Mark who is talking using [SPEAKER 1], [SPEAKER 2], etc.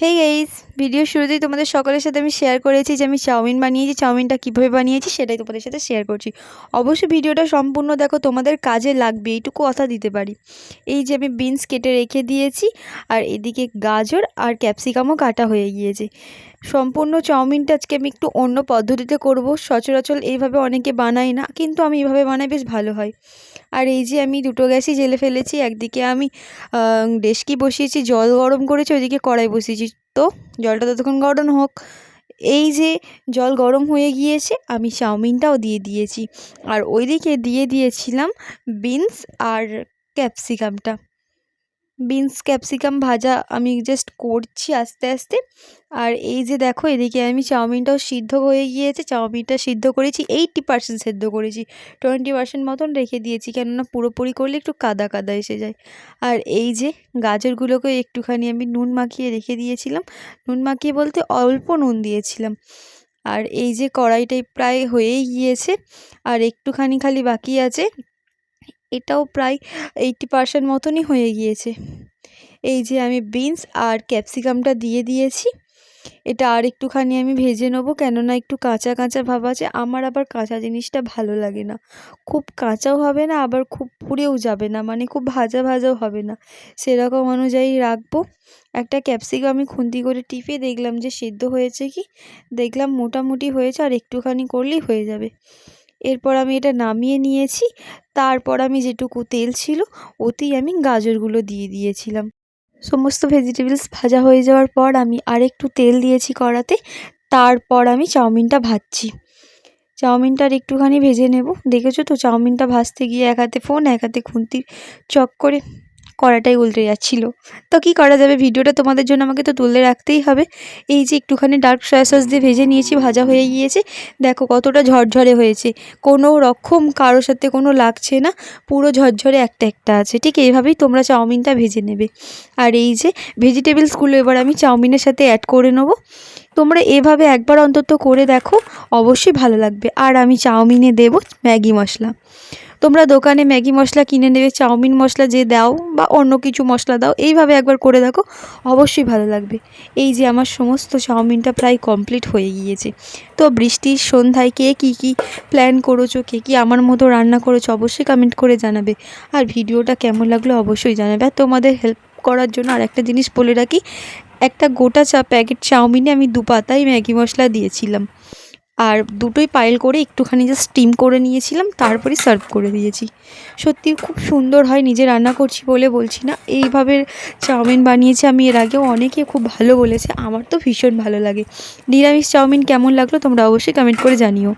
[SPEAKER 1] হেই এইস video শুরুতেই তোমাদের সকলের সাথে আমি শেয়ার করেছি যে আমি চাউমিন বানিয়েছি, চাউমিনটা কীভাবে বানিয়েছি সেটাই তোমাদের সাথে শেয়ার করছি। অবশ্যই ভিডিওটা সম্পূর্ণ দেখো তোমাদের কাজে লাগবে, এইটুকু কথা দিতে পারি। এই যে আমি বিনস কেটে রেখে দিয়েছি, আর এদিকে গাজর আর ক্যাপসিকামও কাটা হয়ে গিয়েছে। সম্পূর্ণ চাউমিনটা আজকে আমি একটু অন্য পদ্ধতিতে করব। সচরাচর এইভাবে অনেকে বানায় না, কিন্তু আমি এইভাবে বানাই বেশ ভালো হয়। আর এই যে আমি দুটো গ্যাসই জেলে ফেলেছি, একদিকে আমি ডেস্কি বসিয়েছি, জল গরম করেছি, ওইদিকে কড়াই বসিয়েছি। তো জলটা ততক্ষণ গরম হোক। এই যে জল গরম হয়ে গিয়েছে, আমি চাউমিনটাও দিয়ে দিয়েছি। আর ওইদিকে দিয়ে দিয়েছিলাম বিনস আর ক্যাপসিকামটা। বিনস ক্যাপসিকাম ভাজা আমি জাস্ট করছি আস্তে আস্তে। আর এই যে দেখো, এদিকে আমি চাউমিনটাও সিদ্ধ হয়ে গিয়েছে। চাউমিনটা সিদ্ধ করেছি এইটটি পার্সেন্ট সেদ্ধ করেছি। টোয়েন্টি পার্সেন্ট মতন রেখে দিয়েছি, কেননা পুরোপুরি করলে একটু কাদা কাদা এসে যায়। আর এই যে গাজরগুলোকে একটুখানি আমি নুন মাখিয়ে রেখে দিয়েছিলাম। নুন মাখিয়ে বলতে অল্প নুন দিয়েছিলাম। আর এই যে কড়াইটাই প্রায় হয়েই গিয়েছে। আর একটুখানি খালি বাকি আছে। এটাও প্রায় এইটটি পার্সেন্ট মতনই হয়ে গিয়েছে। এই যে আমি বিনস আর ক্যাপসিকামটা দিয়ে দিয়েছি। এটা আর একটুখানি আমি ভেজে নেব, কেননা একটু কাঁচা কাঁচা ভাব আছে। আমার আবার কাঁচা জিনিসটা ভালো লাগে না। খুব কাঁচাও হবে না, আবার খুব পুড়েও যাবে না মানে খুব ভাজা ভাজাও হবে না। সেরকম অনুযায়ী রাখব। একটা ক্যাপসিকাম আমি খুন্তি করে টিপে দেখলাম যে সিদ্ধ হয়েছে কি? দেখলাম মোটামুটি হয়েছে আর একটুখানি করলেই হয়ে যাবে। এরপর আমি এটা নামিয়ে নিয়েছি। তারপর আমি যেটুকু তেল ছিল, ওতেই আমি গাজরগুলো দিয়ে দিয়েছিলাম। সমস্ত ভেজিটেবলস ভাজা হয়ে যাওয়ার পর আমি আরেকটু তেল দিয়েছি কড়াতে। তারপর আমি চাউমিনটা ভাজছি। চাউমিনটার একটুখানি ভেজে নেব। দেখেছ তো, চাউমিনটা ভাজতে গিয়ে এক হাতে ফোন এক হাতে খুন্তি, চক করে কড়াটাই উল্টে যাচ্ছিল। তো কী করা যাবে? ভিডিওটা তোমাদের জন্য আমাকে তো তুলে রাখতেই হবে। এই যে একটুখানি ডার্ক সয়া সস দিয়ে ভেজে নিয়েছি, ভাজা হয়ে গিয়েছে। দেখো কতটা ঝরঝরে হয়েছে। কোনো রকম কারোর সাথে কোনো লাগছে না। পুরো ঝরঝরে একটা একটা আছে। ঠিক এইভাবেই তোমরা চাউমিনটা ভেজে নেবে। আর এই যে ভেজিটেবলসগুলো এবার আমি চাউমিনের সাথে অ্যাড করে নেব। তোমরা এভাবে একবার অন্তত করে দেখো। অবশ্যই ভালো লাগবে। আর আমি চাউমিনে দেব ম্যাগি মশলা। তোমরা দোকানে ম্যাগি মশলা কিনে নেবে, চাউমিন মশলা যে দাও বা অন্য কিছু মশলা দাও, এইভাবে একবার করে দেখো, অবশ্যই ভালো লাগবে। এই যে আমার সমস্ত চাউমিনটা প্রায় কমপ্লিট হয়ে গিয়েছে। তো বৃষ্টির সন্ধ্যায় কে কী কী প্ল্যান করেছ, কে কী আমার মতো রান্না করেছ, অবশ্যই কমেন্ট করে জানাবে। আর ভিডিওটা কেমন লাগল অবশ্যই জানাবে। আর তোমাদের হেল্প করার জন্য আর একটা জিনিস বলে রাখি, একটা গোটা চা প্যাকেট চাউমিনে আমি দু পাতাই ম্যাগি মশলা দিয়েছিলাম। আর দুটোই পাইল করে একটুখানি যে স্টিম করে নিয়েছিলাম, তারপরে সার্ভ করে দিয়েছি। সত্যি খুব সুন্দর হয়, নিজে রান্না করছি বলে বলছি না। এইভাবে চাউমিন বানিয়েছি আমি, এর আগেও অনেকে খুব ভালো বলেছে, আমার তো ভীষণ ভালো লাগে। নিরামিষ চাউমিন কেমন লাগল তোমরা অবশ্যই কমেন্ট করে জানিও।